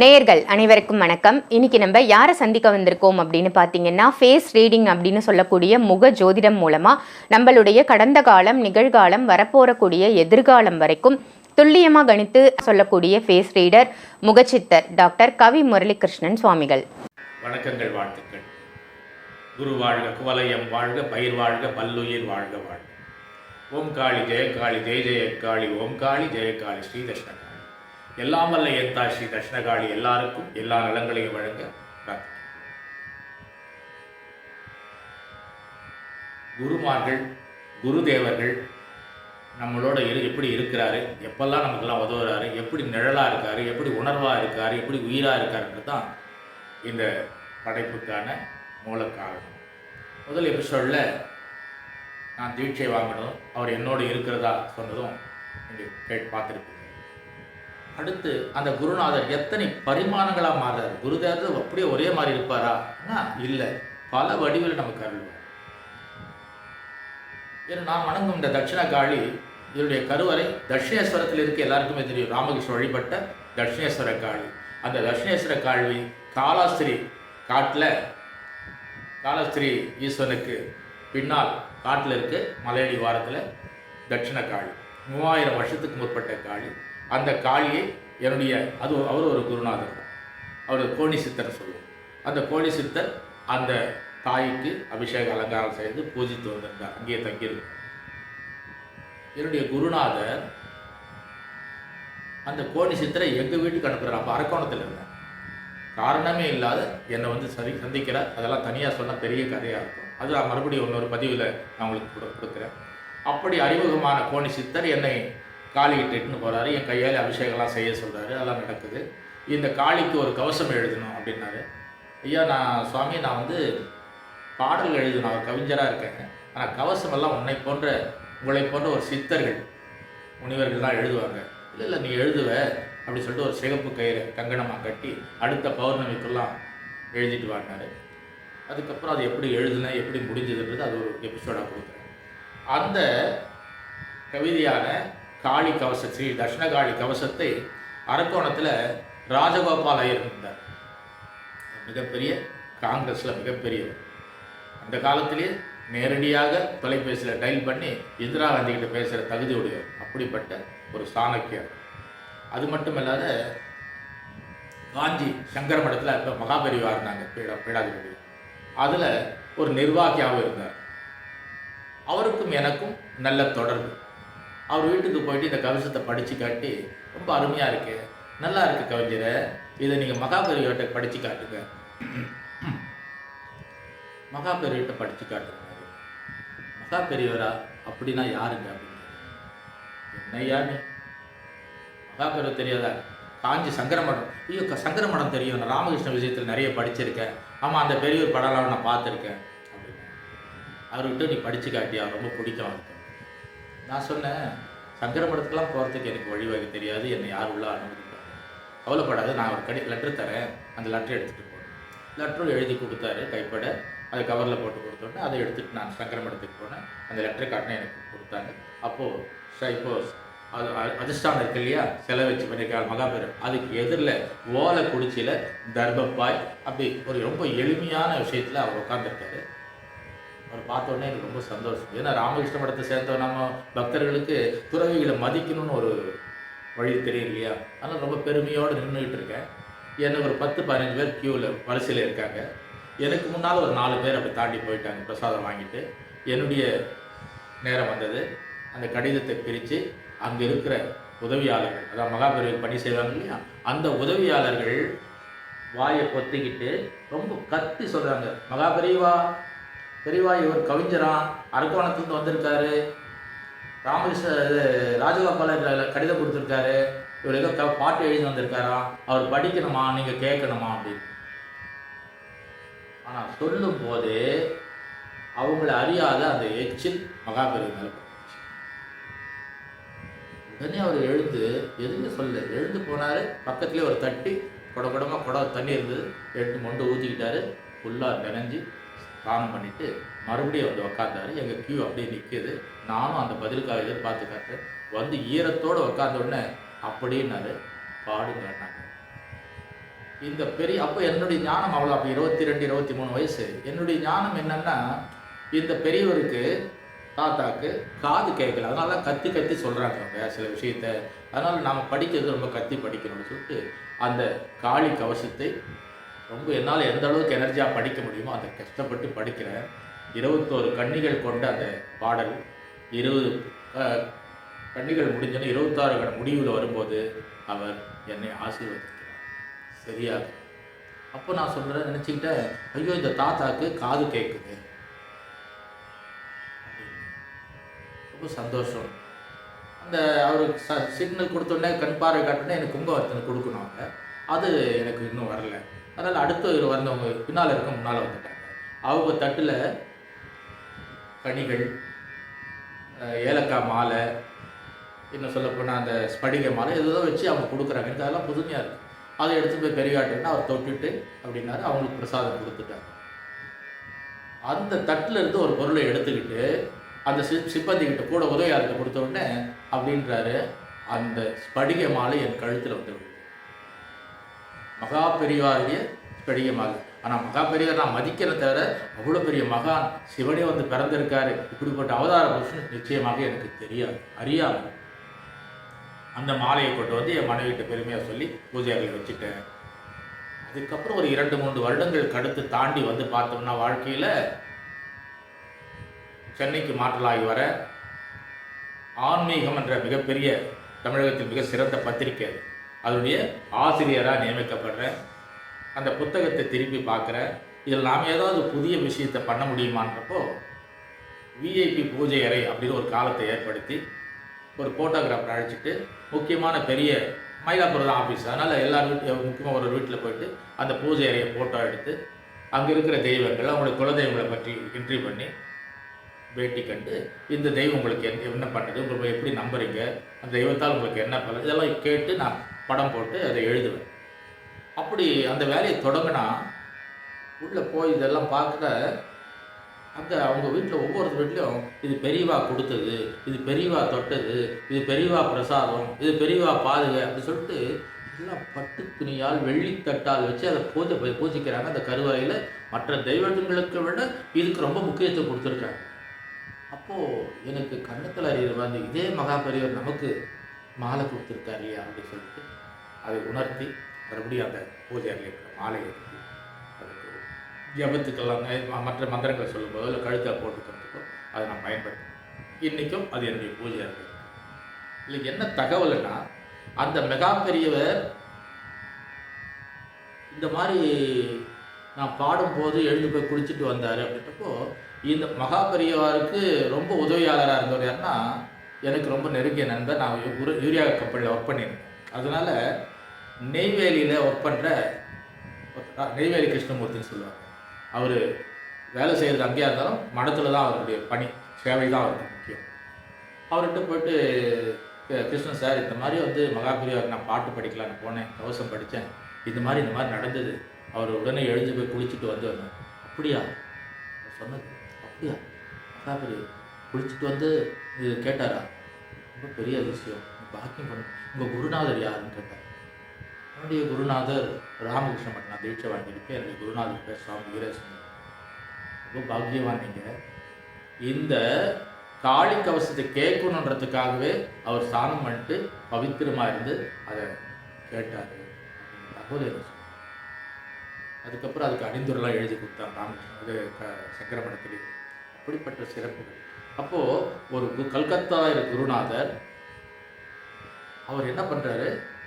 நேயர்கள் அனைவருக்கும் வணக்கம். இன்னைக்கு நம்ம யாரை சந்திக்க வந்திருக்கோம் அப்படின்னு பார்த்தீங்கன்னா ஃபேஸ் ரீடிங் அப்படின்னு சொல்லக்கூடிய முக ஜோதிடம் மூலமா நம்மளுடைய கடந்த காலம் நிகழ்காலம் வரப்போறக்கூடிய எதிர்காலம் வரைக்கும் துல்லியமாக கணித்து சொல்லக்கூடிய ஃபேஸ் ரீடர் முகச்சித்தர் டாக்டர் கவி முரளிகிருஷ்ணன் சுவாமிகள். வணக்கங்கள் வாழ்த்துக்கள். குரு வாழ்க குவலயம் வாழ்க பயிர் வாழ்க பல்லுயிர் வாழ்க வாழ்க. ஓம் காளி ஜெயகாளி ஜெய ஜெயகாளி ஓம் காளி ஜெயகாளி ஸ்ரீ எல்லாம் வல்ல ஸ்ரீ தட்சிணகாளி எல்லாருக்கும் எல்லா நலங்களையும் வழங்க குருமார்கள் குருதேவர்கள் நம்மளோட இரு எப்படி இருக்கிறாரு எப்பெல்லாம் நமக்கெல்லாம் உதவுறாரு எப்படி நிழலாக இருக்காரு எப்படி உணர்வாக இருக்காரு எப்படி உயிராக இருக்காருன்றது தான் இந்த படைப்புக்கான மூல காரணம். முதல் எபிசோடில் நான் தீட்சை வாங்கினதும் அவர் என்னோடு இருக்கிறதா சொன்னதும் நீங்கள் கேட்டு பார்த்துருப்பீங்க. அடுத்து அந்த குருநாதர் எத்தனை பரிமாணங்களாக மாறுறாரு குருதேவர் அப்படியே ஒரே மாதிரி இருப்பாரா? இல்லை. பல வடிவில் நமக்கு அருள்வார். ஏன்னா நான் வணங்கும் இந்த தட்சிண காளி இதனுடைய கருவறை தட்சிணேஸ்வரத்தில் இருக்க எல்லாருக்குமே தெரியும். ராமகிருஷ்ணன் வழிபட்ட தட்சிணேஸ்வர காளி. அந்த தட்சிணேஸ்வர காளி காலாஸ்திரி காட்டில் காலாஸ்திரி ஈஸ்வரனுக்கு பின்னால் காட்டில் இருக்கு மலையடி வாரத்தில் தட்சிண காளி மூவாயிரம் வருஷத்துக்கு முற்பட்ட காளி. அந்த காளியை என்னுடைய அது அவர் ஒரு குருநாதர். அவர் கோணி சித்தர் சொல்லுவோம் அந்த கோணி சித்தர் அந்த தாய்க்கு அபிஷேக அலங்காரம் செய்து பூஜித்து வந்திருந்தார். அங்கேயே தங்கியிருந்தார். என்னுடைய குருநாதர் அந்த கோணி சித்தரை எங்கள் வீட்டுக்கு அனுப்புகிறார் அப்போ அரக்கோணத்தில் இருந்தேன் காரணமே இல்லாத என்னை வந்து சரி சந்திக்கிறார். அதெல்லாம் தனியாக சொன்னால் பெரிய கதையாக இருக்கும். அது நான் மறுபடியும் இன்னொரு பதிவில் நான் உங்களுக்கு கொடு கொடுக்குறேன். அப்படி அறிமுகமான கோணி சித்தர் என்னை காளிகிட்ட இட்டுன்னு போகிறாரு என் கையால் அபிஷேகம்லாம் செய்ய சொல்கிறாரு அதெல்லாம் நடக்குது. இந்த காளிக்கு ஒரு கவசம் எழுதணும் அப்படின்னாரு. ஐயா நான் சுவாமி நான் வந்து பாடல் எழுதின ஒரு கவிஞராக இருக்கேன் ஆனால் கவசம் எல்லாம் உன்னை போன்ற உங்களை போன்ற ஒரு சித்தர்கள் முனிவர்கள் தான் எழுதுவாங்க. இல்லை இல்லை நீ எழுதுவ அப்படி சொல்லிட்டு ஒரு சிகப்பு கயிறு கங்கணமாக கட்டி அடுத்த பௌர்ணமிக்கெல்லாம் எழுதிட்டு வாங்கினாரு அதுக்கப்புறம் அது எப்படி எழுதுனேன் எப்படி முடிஞ்சதுன்றது அது ஒரு எபிசோடாக கொடுக்குறேன். அந்த கவிதையான காளி கவச ஸ்ரீ தட்சிணகாளி கவசத்தை அரக்கோணத்தில் ராஜகோபால் ஐயர் இருந்தார். மிகப்பெரிய காங்கிரஸில் மிகப்பெரியவர். அந்த காலத்திலேயே நேரடியாக தொலைபேசியில் டைல் பண்ணி இந்திரா காந்திகிட்ட பேசுகிற தகுதியுடைய அப்படிப்பட்ட ஒரு சாணக்கியர். அது மட்டும் இல்லாத காஞ்சி சங்கர மடத்தில் இப்போ மகாபரிவாக இருந்தாங்க பீடா பீடாதிபதி. அதில் ஒரு நிர்வாகியாகவும் இருந்தார். அவருக்கும் எனக்கும் நல்ல தொடர்பு. அவர் வீட்டுக்கு போயிட்டு இந்த கவிசத்தை படித்து காட்டி ரொம்ப அருமையாக இருக்கு. நல்லா இருக்கு கவிஞரை. இதை நீங்கள் மகாபெரிவர்கிட்ட படித்து காட்டுங்க. மகாபெரியவர்கிட்ட படித்து காட்டுங்க மகா பெரியவரா அப்படின்னா யாருங்க? அப்படின்னு என்னையா நீ? மகா பெரியவர் தெரியாதா? காஞ்சி சங்கரமடம். ஐயோ சங்கரமடம் தெரியும். நான் ராமகிருஷ்ண விஷயத்தில் நிறைய படிச்சிருக்கேன். ஆமாம் அந்த பெரியவர் படம்லாம் நான் பார்த்துருக்கேன். அப்படின்னு அவர்கிட்ட நீ படித்து காட்டியா? ரொம்ப பிடிக்கும் அவருக்கு நான் சொன்னேன் சங்கர சங்கரமடத்துக்குலாம் போகிறதுக்கு எனக்கு வழிவகை தெரியாது என்னை யார் உள்ள அனுமதிப்பாங்க. கவலைப்படாது நான் ஒரு கடி லெட்டர் தரேன். அந்த லெட்டர் எடுத்துகிட்டு போனேன் லெட்டரும் எழுதி கொடுத்தாரு கைப்பட. அதை கவரில் போட்டு கொடுத்தோன்னே அதை எடுத்துகிட்டு நான் சங்கரமடத்துக்கு போனேன். அந்த லெட்டரை காட்டினா எனக்கு கொடுத்தாங்க. அப்போது இப்போது அது அ- அதிர்ஷ்டானம் இருக்கு இல்லையா? செலை வச்சு பண்ணியிருக்காங்க மகாபேரம் அதுக்கு எதிரில் ஓலை குடிச்சியில் தர்பப்பாய் அப்படி ஒரு ரொம்ப எளிமையான விஷயத்தில் அவர் உட்காந்துருக்காரு அவர் பார்த்தோன்னே எனக்கு ரொம்ப சந்தோஷம். ஏன்னா ராமகிருஷ்ண மடத்தை சேர்ந்த நம்ம பக்தர்களுக்கு துறவிகளை மதிக்கணும்னு ஒரு வழி தெரியும் இல்லையா? அதனால் ரொம்ப பெருமையோடு நின்றுக்கிட்டு இருக்கேன். எனக்கு ஒரு பத்து பதினஞ்சு பேர் க்யூவில் வரிசையில் இருக்காங்க. எனக்கு முன்னால் ஒரு நாலு பேர் அப்படி தாண்டி போயிட்டாங்க பிரசாதம் வாங்கிட்டு. என்னுடைய நேரம் வந்தது. அந்த கடிதத்தை பிரித்து அங்கே இருக்கிற உதவியாளர்கள் அதாவது மகாபெரிவர் பணி செய்வாங்க இல்லையா? அந்த உதவியாளர்கள் வாயை பொத்திக்கிட்டு ரொம்ப கத்தி சொல்கிறாங்க மகாபெரிவா பெரியவா இவர் கவிஞரா அரக்கோணத்துலேருந்து வந்திருக்காரு. ராமகிருஷ்ண இது ராஜகோபாலர் கடிதம் கொடுத்துருக்காரு. இவர் ஏதோ க- பாட்டு எழுதி வந்திருக்காரா? அவர் படிக்கணுமா? நீங்கள் கேட்கணுமா? அப்படின்னு. ஆனால் சொல்லும் போது அவங்கள அறியாத அந்த எச்சில் மகாபெரிய உடனே அவர் எழுந்து எதுவுமே சொல்ல எழுந்து போனார். பக்கத்துலேயே ஒரு தட்டி குட குடமாக குடம் தண்ணி இருந்தது. எடுத்து மொண்டு ஊற்றிக்கிட்டாரு ஃபுல்லாக நினைஞ்சு ஸ்நானம் பண்ணிட்டு மறுபடியும் வந்து உக்காந்தாரு. எங்கள் கியூ அப்படியே நிற்கிது நானும் அந்த பதிலுக்காக எதிர்பார்த்து காட்டேன் வந்து ஈரத்தோடு உக்காந்த உடனே அப்படின்னாரு பாடுங்கன்னாங்க இந்த பெரிய அப்போ என்னுடைய ஞானம் அவ்வளோ அப்போ இருபத்தி ரெண்டு இருபத்தி மூணு வயசு. என்னுடைய ஞானம் என்னன்னா இந்த பெரியவருக்கு தாத்தாக்கு காது கேட்கல. அதனால தான் கத்தி கத்தி சொல்கிறாங்க அவங்க சில விஷயத்த. அதனால் நாம் படிக்கிறது ரொம்ப கத்தி படிக்கணும்னு சொல்லிட்டு அந்த காளி கவசத்தை ரொம்ப என்னால் எந்த அளவுக்கு எனர்ஜியாக படிக்க முடியுமோ அதை கஷ்டப்பட்டு படிக்கிறேன். இருபத்தோரு கன்னிகள் கொண்ட அந்த பாடல் இருபது கன்னிகள் முடிஞ்சோன்னு இருபத்தாறு கண முடிவில் வரும்போது அவர் என்னை ஆசீர்வதிக்கிறார். சரியாக அப்போ நான் சொல்கிறேன் நினச்சிக்கிட்டேன் ஐயோ இந்த தாத்தாக்கு காது கேட்குது ரொம்ப சந்தோஷம். அந்த அவருக்கு ச சிக்னல் கொடுத்தோடனே கண் பார்வை காட்டினே எனக்கு கும்பவர்த்தனை கொடுக்கணும் அவங்க. அது எனக்கு இன்னும் வரல. அதனால் அடுத்து வந்தவங்க பின்னால் இருக்க முன்னால் வந்துட்டாங்க. அவங்க தட்டில் கனிகள் ஏலக்காய் மாலை இன்னும் சொல்லப்போனால் அந்த ஸ்படிக மாலை ஏதோ வச்சு அவங்க கொடுக்குறாங்க. எனக்கு அதெல்லாம் புதுமையாக இருக்குது அதை எடுத்து போய் பெரியாட்டுன்னா அவர் தொட்டுட்டு அப்படின்னாரு. அவங்களுக்கு பிரசாதம் கொடுத்துட்டாங்க. அந்த தட்டில் இருந்து ஒரு பொருளை எடுத்துக்கிட்டு அந்த சி சிப்பந்தி கிட்ட கூட உதவியாளர்கிட்ட கொடுத்த உடனே அப்படின்றாரு. அந்த ஸ்படிக மாலை என் கழுத்தில் வந்து மகா பெரியவாருடைய பெரிய மாலை ஆனால் மகா பெரியவர் நான் மதிக்கிறத தவிர அவ்வளோ பெரிய மகான் சிவனே வந்து பிறந்திருக்காரு. இப்படிப்பட்ட அவதார புருஷன் நிச்சயமாக எனக்கு தெரியாது. அறியாது அந்த மாலையை கொண்டு வந்து என் மனைவிட்ட பெருமையாக சொல்லி பூஜை வச்சுட்டேன். அதுக்கப்புறம் ஒரு இரண்டு மூன்று வருடங்கள் கடுத்து தாண்டி வந்து பார்த்தோம்னா வாழ்க்கையில் சென்னைக்கு மாற்றலாகி வர ஆன்மீகம் என்ற மிகப்பெரிய தமிழகத்தில் மிக சிறந்த பத்திரிக்கை அது. அதனுடைய ஆசிரியராக நியமிக்கப்படுறேன் அந்த புத்தகத்தை திருப்பி பார்க்குறேன் இதில் நாம் ஏதாவது புதிய விஷயத்தை பண்ண முடியுமான்றப்போ விஐபி பூஜை அறை அப்படின்னு ஒரு காலத்தை ஏற்படுத்தி ஒரு ஃபோட்டோகிராஃபர் அழைச்சிட்டு முக்கியமான பெரிய மயிலாப்பூர் தான் ஆஃபீஸ் அதனால் எல்லார் வீட்டு முக்கியமாக ஒரு வீட்டில் போயிட்டு அந்த பூஜை அறையை ஃபோட்டோ எடுத்து அங்கே இருக்கிற தெய்வங்கள் அவங்களுடைய குலதெய்வங்களை பற்றி என்ட்ரி பண்ணி பேட்டி கண்டு இந்த தெய்வம் உங்களுக்கு என்ன பண்ணுது? உங்களுக்கு எப்படி நம்புறீங்க? அந்த தெய்வத்தால் உங்களுக்கு என்ன பலன்? இதெல்லாம் கேட்டு நான் படம் போட்டு அதை எழுதுவேன். அப்படி அந்த வேலையை தொடங்கினா உள்ளே போய் இதெல்லாம் பார்க்குற அங்கே அவங்க வீட்டில் ஒவ்வொரு வீட்லேயும் இது பெரியவா கொடுத்தது இது பெரியவா தொட்டது இது பெரியவா பிரசாதம் இது பெரியவா பாதுகை அப்படின்னு சொல்லிட்டு எல்லாம் பட்டு துணியால் வெள்ளித்தட்டால் வச்சு அதை பூஜை பூஜிக்கிறாங்க. அந்த கருவறையில் மற்ற தெய்வங்களுக்கு விட இதுக்கு ரொம்ப முக்கியத்துவம் கொடுத்துருக்காங்க. அப்போது எனக்கு கண்ணத்தில் அறிகிற மாதிரி இதே மகா பெரியவர் நமக்கு மாலை கொடுத்துருக்காரு இல்லையா அப்படின்னு சொல்லிட்டு அதை உணர்த்தி மறுபடியும் அந்த பூஜை அறையில் இருக்கிற மாலை எடுத்து அதுக்கு ஜபத்துக்கெல்லாம் மற்ற மந்திரங்கள் சொல்லும்போது இல்லை கழுத்தில் போட்டுக்கிறதுக்கோ அதை நான் பயன்படுத்தேன் இன்றைக்கும் அது என்னுடைய பூஜை அறிவு இல்லை என்ன தகவல்னா அந்த மெகா பெரியவர் இந்த மாதிரி நான் பாடும்போது எழுந்து போய் குளிச்சுட்டு வந்தார் அப்படின்றப்போ இந்த மகா பெரியவாருக்கு ரொம்ப உதவியாளராக இருந்தவர் யாருன்னா எனக்கு ரொம்ப நெருங்கிய நண்பர். நான் யூ- யூரியா கப்பலில் ஒர்க் பண்ணியிருந்தேன் அதனால் நெய்வேலியில் ஒர்க் பண்ணுற நெய்வேலி கிருஷ்ணமூர்த்தின்னு சொல்லுவாங்க. அவர் வேலை செய்கிறது அங்கேயா இருந்தாலும் மடத்தில் தான் அவருடைய பணி சேவை தான் அவருக்கு முக்கியம். அவர்கிட்ட போயிட்டு கிருஷ்ணன் சார் இந்த மாதிரி வந்து மகாபெரியார் நான் பாட்டு படிக்கலான்னு போனேன் கவசம் படித்தேன். இந்த மாதிரி இந்த மாதிரி நடந்தது. அவர் உடனே எழுந்து போய் குளிச்சுட்டு வந்து வந்தேன். அப்படியா? சொன்னது அப்படியா மகாபெரியவர் குளிச்சுட்டு வந்து இது கேட்டாரா? ரொம்ப பெரிய விஷயம் பாக்கியம் பண்ண. உங்கள் குருநாதர் யாருன்னு கேட்டார். என்னுடைய குருநாதர் ராமகிருஷ்ண மட் நான் தீட்சை வாங்கியிருப்பேன் என்னுடைய குருநாதர் பேர் சுவாமி வீரேசன் ரொம்ப பாக்கியவான் நீங்கள் இந்த காளி கவசத்தை கேட்கணுன்றதுக்காகவே அவர் ஸ்நானம் பண்ணிட்டு பவித்திரமாக இருந்து அதை கேட்டார். தகவல் என்ன அதுக்கப்புறம் அதுக்கு அணிந்துரெலாம் எழுதி கொடுத்தார் ராமகிருஷ்ணன். அது க அப்படிப்பட்ட சிறப்புகள். அப்போது ஒரு கல்கத்தா குருநாதர் அவர் என்ன பண்ணுறாரு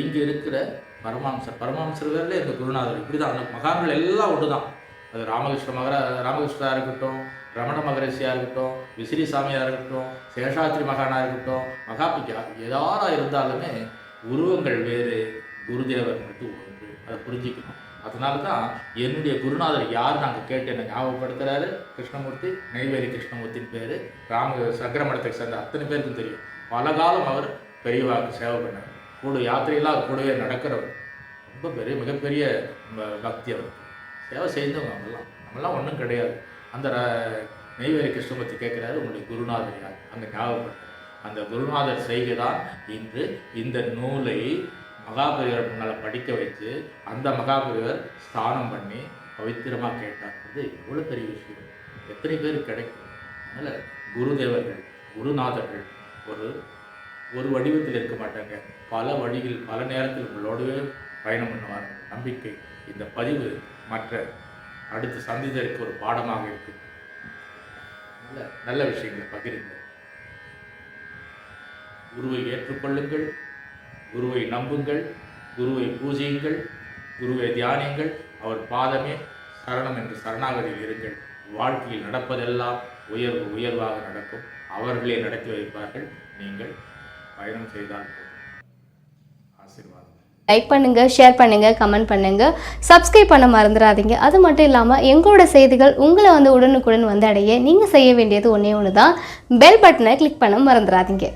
இங்கே இருக்கிற பரமாம்சர் பரமாம்சர் இருந்த இந்த குருநாதர் இப்படி தான் அந்த மகான்கள் எல்லாம் ஒன்று தான் அது ராமகிருஷ்ண மகர ராமகிருஷ்ணராக இருக்கட்டும் ரமண மகரிஷியாக இருக்கட்டும் விசிறி சாமியாக இருக்கட்டும் சேஷாத்ரி மகானாக இருக்கட்டும் மகாபிக்கா எதாராக இருந்தாலுமே உருவங்கள் வேறு குருதேவர் மட்டும் ஒன்று. அதை புரிஞ்சுக்கணும். அதனால தான் என்னுடைய குருநாதர் யார் நாங்கள் கேட்டு என்னை ஞாபகப்படுத்துகிறாரு கிருஷ்ணமூர்த்தி நெய்வேலி கிருஷ்ணமூர்த்தின் பேர் ராம சக்கரமடத்தை சேர்ந்த அத்தனை பேருக்கும் தெரியும். பல காலம் அவர் பெரியவாக்கு சேவை பண்ணார். கூட யாத்திரையெல்லாம் கூடவே நடக்கிறவர். ரொம்ப பெரிய மிகப்பெரிய பக்தி அவர் சேவை செய்தவங்க நம்மளாம் நம்மளாம் ஒன்றும் கிடையாது. அந்த ர- நெய்வேலி கிருஷ்ணமூர்த்தி கேட்குறாரு உங்களுடைய குருநாதர் யார்? அந்த ஞாபகப்படுத்த அந்த குருநாதர் செய்கை தான் இன்று இந்த நூலை மகாபெரியவர் முன்னால் படிக்க வச்சு அந்த மகாபெரியவர் ஸ்தானம் பண்ணி பவித்திரமாக கேட்டார். எவ்வளோ பெரிய விஷயம். எத்தனை பேர் கிடைக்கும்? அதனால் குருதேவர்கள் குருநாதர்கள் ஒரு ஒரு வடிவத்தில் இருக்க மாட்டாங்க. பல வழிகள் பல நேரத்தில் உங்களோடவே பயணம் பண்ணுவார். நம்பிக்கை. இந்த பதிவு மற்ற அடுத்த சந்திதருக்கு ஒரு பாடமாக இருக்கு. நல்ல நல்ல விஷயங்களை பகிருங்கள். குருவை ஏற்றுக்கொள்ளுங்கள். குருவை நம்புங்கள் குருவை பூஜையுங்கள் குருவை தியானியுங்கள் அவர் பாதமே சரணம் என்று சரணாகதியில் இருங்கள். வாழ்க்கையில் நடப்பதெல்லாம் உயர்வு உயர்வாக நடக்கும். அவர்களே நடத்தி வைப்பார்கள். நீங்கள் பயணம் செய்தால் ஆசீர்வாதம். லைக் பண்ணுங்க ஷேர் பண்ணுங்க கமெண்ட் பண்ணுங்க. சப்ஸ்கிரைப் பண்ண மறந்துடாதீங்க. அது மட்டும் இல்லாமல் எங்களோட செய்திகள் உங்களை வந்து உடனுக்குடன் வந்து அடைய நீங்கள் செய்ய வேண்டியது ஒன்றே ஒன்று தான் பெல் பட்டனை கிளிக் பண்ண மறந்துடாதீங்க.